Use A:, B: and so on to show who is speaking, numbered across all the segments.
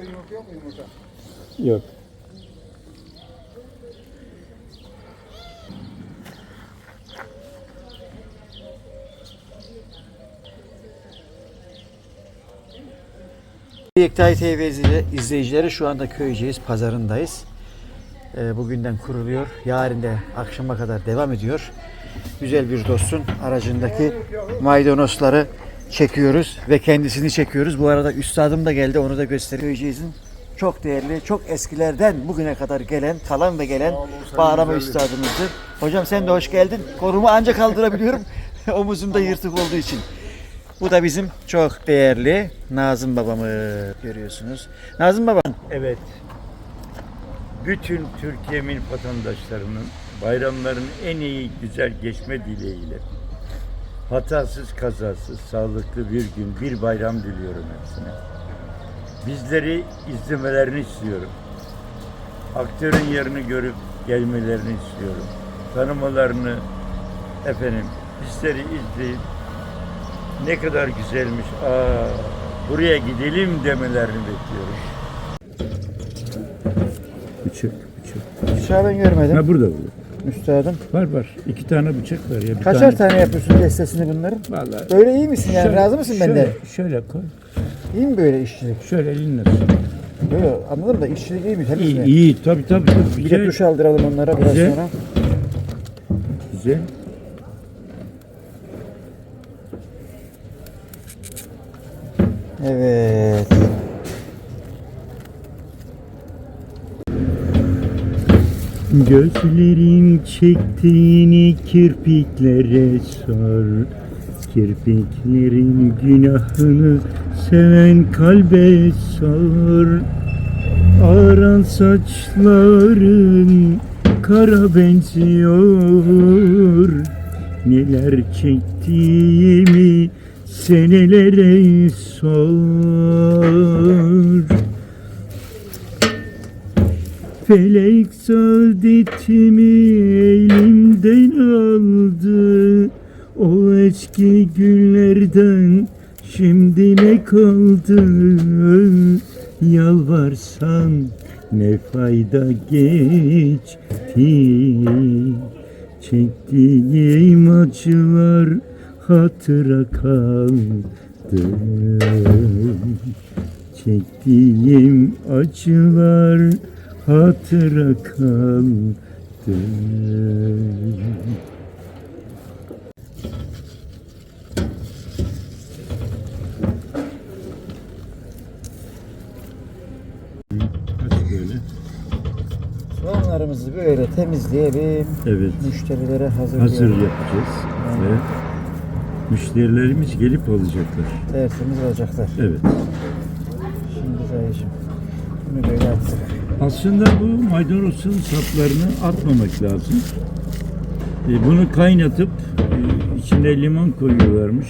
A: Yumurta yok mu yumurta?
B: Yok.
C: Yektay TV izleyici- izleyicileri şu anda Köyceğiz pazarındayız. Ee, bugünden kuruluyor. Yarın da akşama kadar devam ediyor. Güzel bir dostun aracındaki maydanozları çekiyoruz ve kendisini çekiyoruz. Bu arada üstadım da geldi onu da göstereyim. Köyceğiz'in çok değerli, çok eskilerden bugüne kadar gelen, kalan ve gelen bağlama üstadımızdır. Hocam sen de hoş geldin. Korumu ancak kaldırabiliyorum. Omuzumda yırtık olduğu için. Bu da bizim çok değerli Nazım babamı görüyorsunuz. Nazım baba
B: Evet. Bütün Türkiye'min vatandaşlarının bayramların en iyi güzel geçme dileğiyle hatasız kazasız sağlıklı bir gün bir bayram diliyorum hepsine. Bizleri izlemelerini istiyorum. Aktörün yerini görüp gelmelerini istiyorum. Tanımalarını efendim bizleri izleyip ne kadar güzelmiş. Aa, buraya gidelim demelerini bekliyorum. Bıçak, bıçak.
C: Bıçağı ben görmedim.
B: Ha burada burada.
C: Üstadım.
B: Var var. İki tane bıçak var ya. Bir
C: Kaçar tane yapıyorsun destesini bunların?
B: Vallahi.
C: Böyle iyi misin yani?
B: Şöyle-
C: Razı mısın
B: şöyle,
C: benden?
B: Şöyle koy.
C: İyi mi böyle işçilik?
B: Şöyle elinle.
C: Böyle anladım da işçilik iyi mi? Temiz
B: İyi,
C: mi?
B: iyi. Tabii tabii. tabii.
C: Bir de
B: Güzel.
C: duş aldıralım onlara biraz
B: Güzel.
C: sonra.
B: Güzel.
C: Evet.
B: Gözlerin çektiğini kirpiklere sor. Kirpiklerin günahını seven kalbe sor. Aran saçların kara benziyor. Neler çektiğimi senelere sor Felek saadetimi elimden aldı. O eski günlerden şimdi ne kaldı? Yalvarsan ne fayda geçti? Çektiğim acılar hatıra kaldı. Çektiğim acılar hatıra kaldı. Nasıl böyle?
C: Temizleyelim.
B: Evet.
C: Müşterilere hazırlayalım.
B: Hazır yapacağız ve müşterilerimiz gelip alacaklar.
C: Tertemiz olacaklar.
B: Evet.
C: Şimdi dayıcım. Bunu böyle attık.
B: Aslında bu maydanozun saplarını atmamak lazım. E, Bunu kaynatıp e, içine limon koyuyorlarmış,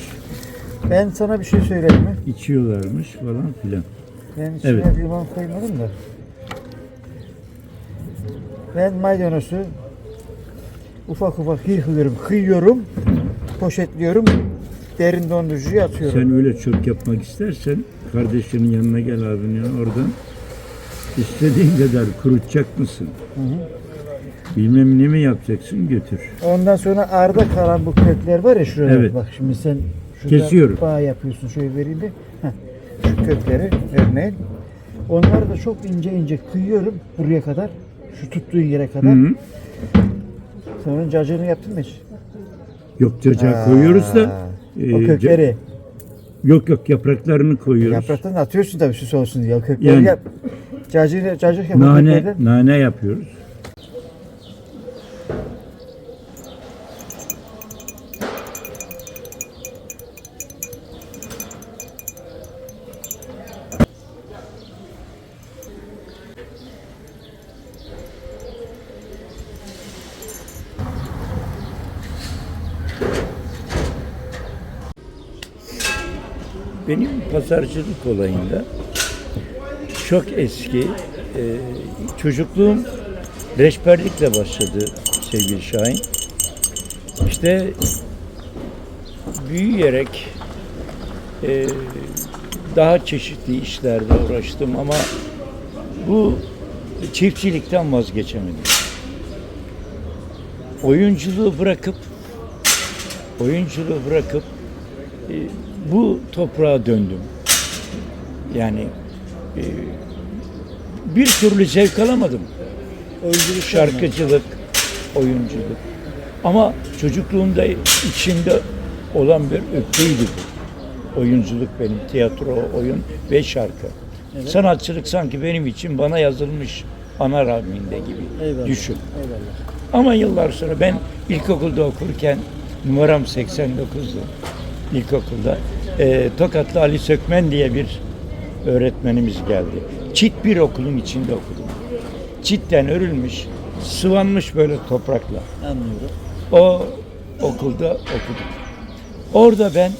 C: Ben sana bir şey söyleyeyim mi?
B: içiyorlarmış falan filan.
C: Ben içine
B: Evet.
C: limon koymadım da. Ben maydanozu ufak ufak yıkıyorum, kıyıyorum, poşetliyorum, derin dondurucuya atıyorum.
B: Sen öyle çok yapmak istersen kardeşinin yanına gel abinin yanına oradan istediğin kadar kurutacak mısın? Bilmem ne mi yapacaksın götür.
C: Ondan sonra arda kalan bu kökler var ya şurada.
B: Evet.
C: Bak şimdi sen şurada
B: Kesiyorum.
C: bağ yapıyorsun. Şöyle vereyim. Heh. Şu kökleri örneğin. Onları da çok ince ince kıyıyorum buraya kadar. Şu tuttuğun yere
B: Hı
C: kadar.
B: -hı.
C: Sonra cacığını yaptın mı hiç?
B: Yok cacağı
C: Ha,
B: koyuyoruz da e,
C: o kökleri.
B: yok yok yapraklarını koyuyoruz.
C: Yapraktan atıyorsun tabii süs olsun diye. O kökleri
B: Yani-
C: yap. Cacık o
B: Nane nane yapıyoruz. Benim pazarcılık olayında çok eski e, çocukluğum reçberlikle başladı sevgili Şahin. İşte büyüyerek e, daha çeşitli işlerde uğraştım ama bu çiftçilikten vazgeçemedim. Oyunculuğu bırakıp oyunculuğu bırakıp e, bu toprağa döndüm. Yani bir türlü zevk alamadım.
C: Oyunculuk
B: Şarkıcılık, oyunculuk. Ama çocukluğumda içimde olan bir öfkeydi bu. Oyunculuk benim, tiyatro, oyun ve şarkı.
C: Evet.
B: Sanatçılık sanki benim için bana yazılmış ana rahminde gibi.
C: Eyvallah.
B: Düşün.
C: Eyvallah.
B: Ama yıllar sonra ben ilkokulda okurken numaram 89'du ilkokulda. Ee, Tokatlı Ali Sökmen diye bir öğretmenimiz geldi. Çit bir okulun içinde okudum. Çitten örülmüş, sıvanmış böyle toprakla.
C: Anlıyorum.
B: O okulda okudum. Orada ben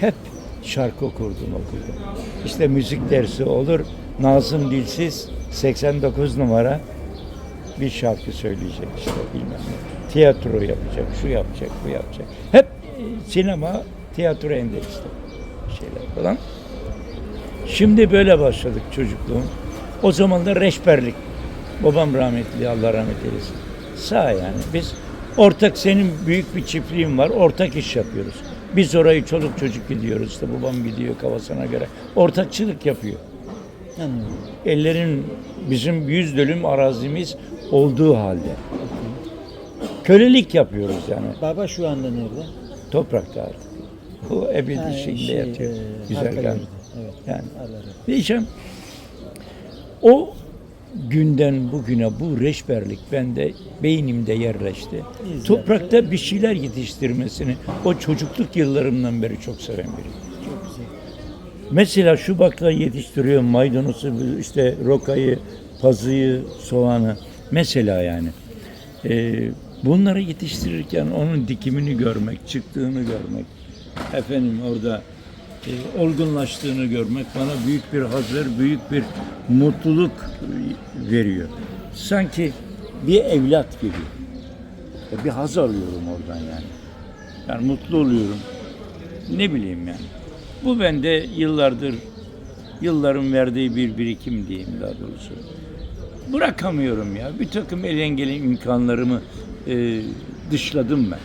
B: hep şarkı okurdum okulda. İşte müzik dersi olur. Nazım Dilsiz 89 numara bir şarkı söyleyecek işte bilmem ne. Tiyatro yapacak, şu yapacak, bu yapacak. Hep sinema, tiyatro endeksli şeyler falan. Şimdi böyle başladık çocukluğum. O zaman da reşberlik. Babam rahmetli, Allah rahmet eylesin. Sağ yani. Biz ortak senin büyük bir çiftliğin var. Ortak iş yapıyoruz. Biz orayı çoluk çocuk gidiyoruz. İşte babam gidiyor kafasına göre. Ortakçılık yapıyor.
C: Anlıyorum.
B: Ellerin bizim yüz dönüm arazimiz olduğu halde. Kölelik yapıyoruz yani.
C: Baba şu anda nerede?
B: Toprakta artık. Bu ebedi
C: Ha,
B: şeyinde
C: şey,
B: yatıyor.
C: e,
B: Güzel yani.
C: yerde. Evet.
B: Yani. Diyeceğim. O günden bugüne bu reşberlik bende beynimde yerleşti.
C: Güzel.
B: Toprakta bir şeyler yetiştirmesini o çocukluk yıllarımdan beri çok seven biriyim.
C: Çok güzel.
B: Mesela şu baklayı yetiştiriyor, maydanozu, işte rokayı, pazıyı, soğanı. Mesela yani. Ee, bunları yetiştirirken onun dikimini görmek, çıktığını görmek, efendim orada e, olgunlaştığını görmek bana büyük bir hazır, büyük bir mutluluk veriyor. Sanki bir evlat gibi. E, Bir haz alıyorum oradan yani. Yani mutlu oluyorum. Ne bileyim yani. Bu bende yıllardır, yılların verdiği bir birikim diyeyim daha doğrusu. Bırakamıyorum ya. Bir takım el engeli imkanlarımı e, dışladım ben.